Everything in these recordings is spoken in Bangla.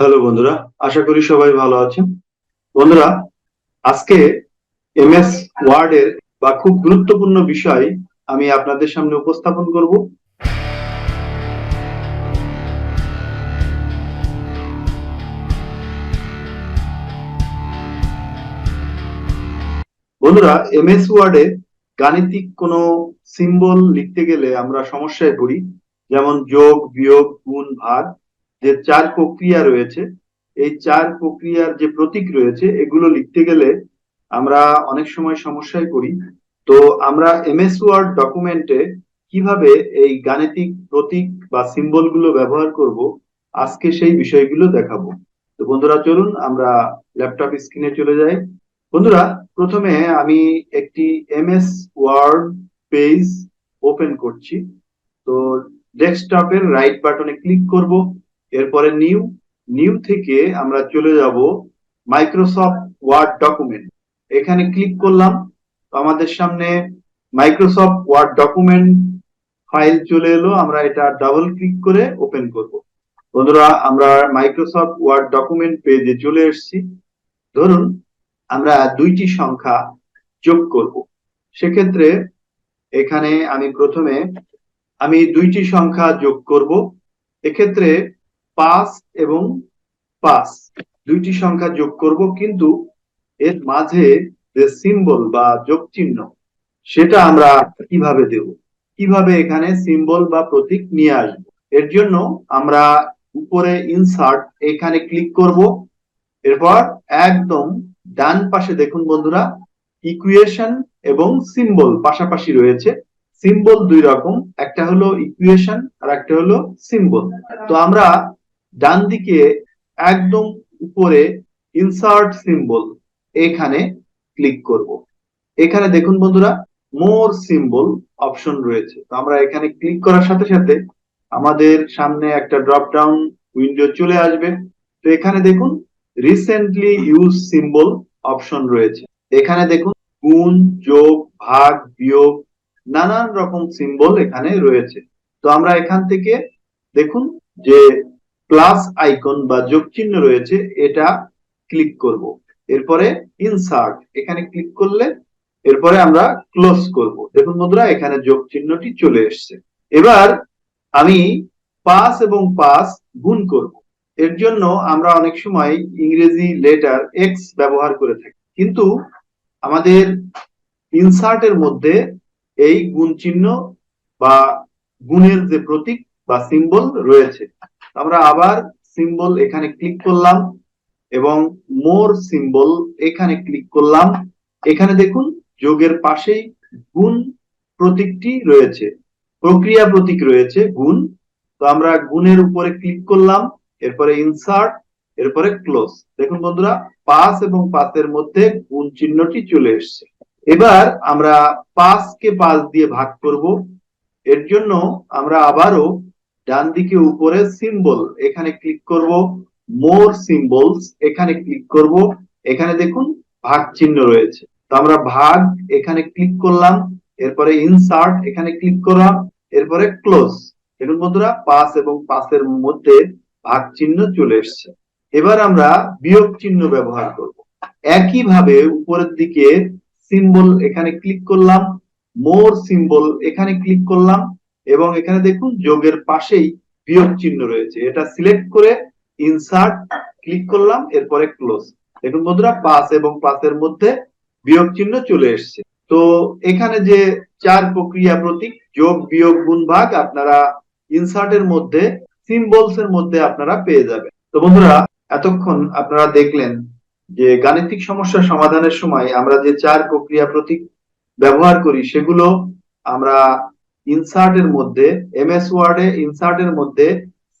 হ্যালো বন্ধুরা, আশা করি সবাই ভালো আছেন। বন্ধুরা, আজকে এম এমএস ওয়ার্ডের বা খুব গুরুত্বপূর্ণ বিষয় আমি আপনাদের সামনে উপস্থাপন করব। বন্ধুরা এম এস ওয়ার্ডে গাণিতিক কোনো সিম্বল লিখতে গেলে আমরা সমস্যায় পড়ি, যেমন যোগ, বিয়োগ, গুণ ভাগ যে চার প্রক্রিয়া রয়েছে, এই চার প্রক্রিয়ার যে প্রতীক রয়েছে, এগুলো লিখতে গেলে আমরা অনেক সময় সমস্যায় পড়ি। তো আমরা এমএস ওয়ার্ড ডকুমেন্টে কীভাবে এই গাণিতিক প্রতীক বা সিম্বলগুলো ব্যবহার করব, আজকে সেই বিষয়গুলো দেখাবো। তো বন্ধুরা, চলুন, আমরা ল্যাপটপ স্ক্রিনে চলে যাই। বন্ধুরা, প্রথমে আমি একটি এমএস ওয়ার্ড পেজ ওপেন করছি। তো ডেস্কটপের রাইট বাটনে ক্লিক করব। এরপরে নিউ নিউ থেকে আমরা চলে যাব মাইক্রোসফট ওয়ার্ড ডকুমেন্ট এখানে ক্লিক করলাম, তো আমাদের সামনে মাইক্রোসফট ওয়ার্ড ডকুমেন্ট ফাইল চলে এলো। আমরা এটা ডাবল ক্লিক করে ওপেন করব। বন্ধুরা, আমরা মাইক্রোসফট ওয়ার্ড ডকুমেন্ট পেজে চলে এসেছি। ধরুন, আমরা দুইটি সংখ্যা যোগ করব। সেক্ষেত্রে এখানে আমি প্রথমে আমি দুইটি সংখ্যা যোগ করব। এক্ষেত্রে পাঁচ এবং পাঁচ দুইটি সংখ্যা যোগ করব, কিন্তু এর মাঝে যে সিম্বল বা যোগ চিহ্ন সেটা আমরা কীভাবে দেব? কীভাবে এখানে সিম্বল বা প্রতীক নিয়ে আসব? এর জন্য আমরা উপরে ইনসার্ট এখানে ক্লিক করব। এরপর একদম ডান পাশে দেখুন বন্ধুরা ইকুয়েশন এবং সিম্বল পাশাপাশি রয়েছে। সিম্বল দুই রকম, একটা হলো ইকুয়েশন আর একটা হলো সিম্বল তো আমরা ডান দিকে একদম উপরে ইনসার্ট সিম্বল এখানে ক্লিক করব। এখানে দেখুন বন্ধুরা মোর সিম্বল অপশন রয়েছে। তো আমরা এখানে ক্লিক করার সাথে সাথে আমাদের সামনে একটা ড্রপ ডাউন উইন্ডো চলে আসবে। তো এখানে দেখুন রিসেন্টলি ইউজ সিম্বল অপশন রয়েছে। এখানে দেখুন, গুণ, যোগ, ভাগ, বিয়োগ নানান রকম সিম্বল এখানে রয়েছে। তো আমরা এখান থেকে দেখুন যে প্লাস আইকন বা যোগ চিহ্ন রয়েছে, এটা ক্লিক করব। এরপরে ইনসার্ট এখানে ক্লিক করলে এরপরে আমরা ক্লোজ করব। দেখুন বন্ধুরা, এখানে যোগ চিহ্নটি চলে এসছে। এবার আমি পাস এবং পাস গুণ করব। এর জন্য আমরা অনেক সময় ইংরেজি লেটার এক্স ব্যবহার করে থাকি। কিন্তু আমাদের ইনসার্টের মধ্যে এই গুণ চিহ্ন বা গুণের যে প্রতীক বা সিম্বল রয়েছে আমরা আবার সিম্বল এখানে ক্লিক করলাম এবং মোর সিম্বল এখানে ক্লিক করলাম। এখানে দেখুন, যোগের পাশেই গুণ প্রতীকটি রয়েছে। প্রক্রিয়া প্রতীক রয়েছে, গুণ। তো আমরা গুণের উপরে ক্লিক করলাম, এরপরে ইনসার্ট এরপরে ক্লোজ দেখুন বন্ধুরা পাস এবং পাঁচের মধ্যে গুণ চিহ্নটি চলে এসছে। এবার আমরা পাঁচকে পাস দিয়ে ভাগ করব। এর জন্য আমরা আবারও ডান দিকে উপরে সিম্বল এখানে ক্লিক করব মোর সিম্বলস এখানে ক্লিক করব, এখানে দেখুন ভাগ চিহ্ন রয়েছে। তো আমরা ভাগ এখানে ক্লিক করলাম, এরপরে ইনসার্ট এখানে ক্লিক করলাম, এরপরে ক্লোজ দেখুন বন্ধুরা পাস এবং পাসের মধ্যে ভাগ চিহ্ন চলে এসছে। এবার আমরা বিয়োগ চিহ্ন ব্যবহার করব। একইভাবে উপরের দিকে সিম্বল এখানে ক্লিক করলাম মোর সিম্বল এখানে ক্লিক করলাম এবং এখানে দেখুন যোগের পাশেই বিয়োগ চিহ্ন রয়েছে। এটা সিলেক্ট করে ইনসার্ট ক্লিক করলাম, এরপরে ক্লোজ দেখুন বন্ধুরা পাঁচ এবং পাঁচের মধ্যে বিয়োগ চিহ্ন চলে এসছে। তো এখানে যে চার প্রক্রিয়া প্রতীক, যোগ, বিয়োগ, গুণ, ভাগ, আপনারা ইনসার্টের মধ্যে সিম্বলস এর মধ্যে আপনারা পেয়ে যাবেন। তো বন্ধুরা, এতক্ষণ আপনারা দেখলেন যে গাণিতিক সমস্যা সমাধানের সময় আমরা যে চার প্রক্রিয়া প্রতীক ব্যবহার করি, সেগুলো আমরা ইনসার্টের মধ্যে এমএস ওয়ার্ডে ইনসার্টের মধ্যে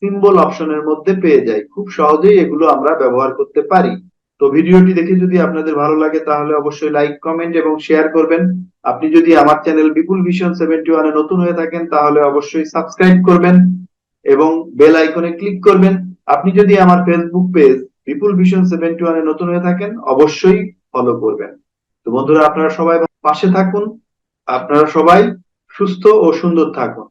সিম্বল অপশনের মধ্যে পেয়ে যাই। খুব সহজেই এগুলো আমরা ব্যবহার করতে পারি। তো ভিডিওটি দেখে যদি আপনাদের ভালো লাগে, তাহলে অবশ্যই লাইক কমেন্ট এবং শেয়ার করবেন। আপনি যদি আমার চ্যানেল বিপুল ভিশন সেভেন্টি ওয়ানে নতুন হয়ে থাকেন, তাহলে অবশ্যই সাবস্ক্রাইব করবেন এবং বেল আইকনে ক্লিক করবেন। আপনি যদি আমার Facebook page Bipul Vision seventy ওয়ানে নতুন হয়ে থাকেন, অবশ্যই ফলো করবেন। তো বন্ধুরা, আপনারা সবাই পাশে থাকুন। আপনারা সবাই সুস্থ ও সুন্দর থাকুন।